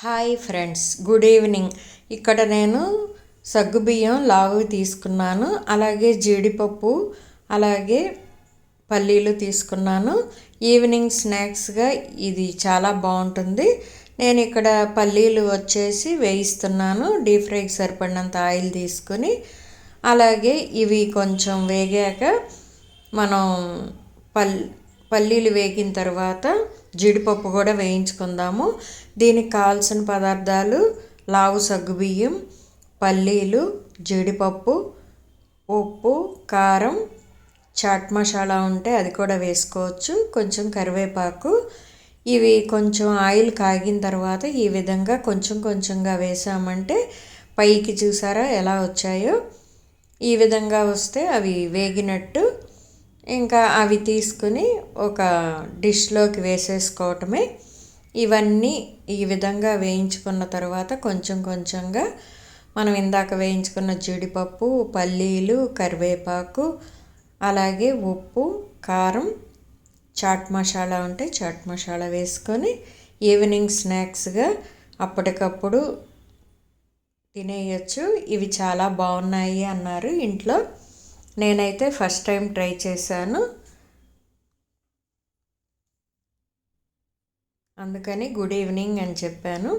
Hi friends good evening. ఇక్కడ నేను సగ్గుబియ్యం లావు తీసుకున్నాను అలాగే జీడిపప్పు అలాగే పల్లీలు తీసుకున్నాను. ఈవినింగ్ స్నాక్స్గా ఇది చాలా బాగుంటుంది. నేను ఇక్కడ పల్లీలు వచ్చేసి వేయిస్తున్నాను డీప్ ఫ్రైకి సరిపడినంత ఆయిల్ తీసుకుని. అలాగే ఇవి కొంచెం వేగాక మనం పల్ పల్లీలు వేగిన తర్వాత జీడిపప్పు కూడా వేయించుకుందాము. దీనికి కావాల్సిన పదార్థాలు లావు సగ్గుబియ్యం పల్లీలు జీడిపప్పు ఉప్పు కారం చాట్ మసాలా ఉంటే అది కూడా వేసుకోవచ్చు. కొంచెం కరివేపాకు. ఇవి కొంచెం ఆయిల్ కాగిన తర్వాత ఈ విధంగా కొంచెం కొంచెంగా వేసామంటే పైకి చూసారా ఎలా వచ్చాయో? ఈ విధంగా వస్తే అవి వేగినట్టు ఇంకా అవి తీసుకుని ఒక డిష్లోకి వేసేసుకోవటమే. ఇవన్నీ ఈ విధంగా వేయించుకున్న తర్వాత కొంచెం కొంచెంగా మనం ఇందాక వేయించుకున్న జీడిపప్పు పల్లీలు కరివేపాకు అలాగే ఉప్పు కారం చాట్ మసాలా ఉంటే చాట్ మసాలా వేసుకొని ఈవినింగ్ స్నాక్స్గా అప్పటికప్పుడు తినేయచ్చు. ఇవి చాలా బాగున్నాయి అన్నారు ఇంట్లో. నేనైతే ఫస్ట్ టైం ట్రై చేశాను. అందుకని గుడ్ ఈవినింగ్ అని చెప్పాను.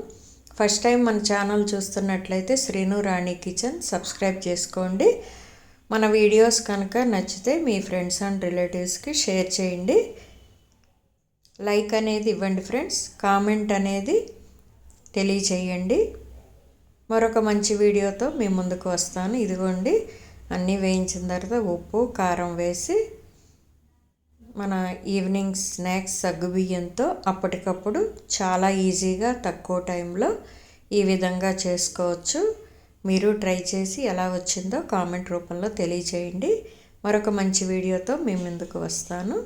ఫస్ట్ టైం మన ఛానల్ చూస్తున్నట్లయితే శ్రీను రాణి కిచెన్ సబ్స్క్రైబ్ చేసుకోండి. మన వీడియోస్ కనుక నచ్చితే మీ ఫ్రెండ్స్ అండ్ రిలేటివ్స్కి షేర్ చేయండి. లైక్ అనేది ఇవ్వండి ఫ్రెండ్స్. కామెంట్ అనేది తెలియచేయండి మరొక మంచి వీడియోతో మీ ముందుకు వస్తాను. ఇదిగోండి. అన్నీ వేయించిన తర్వాత ఉప్పు కారం వేసి మన ఈవినింగ్ స్నాక్స్ సగ్గుబియ్యంతో అప్పటికప్పుడు చాలా ఈజీగా తక్కువ టైంలో ఈ విధంగా చేసుకోవచ్చు. మీరు ట్రై చేసి ఎలా వచ్చిందో కామెంట్ రూపంలో తెలియజేయండి. మరొక మంచి వీడియోతో మీ ముందుకు వస్తాను.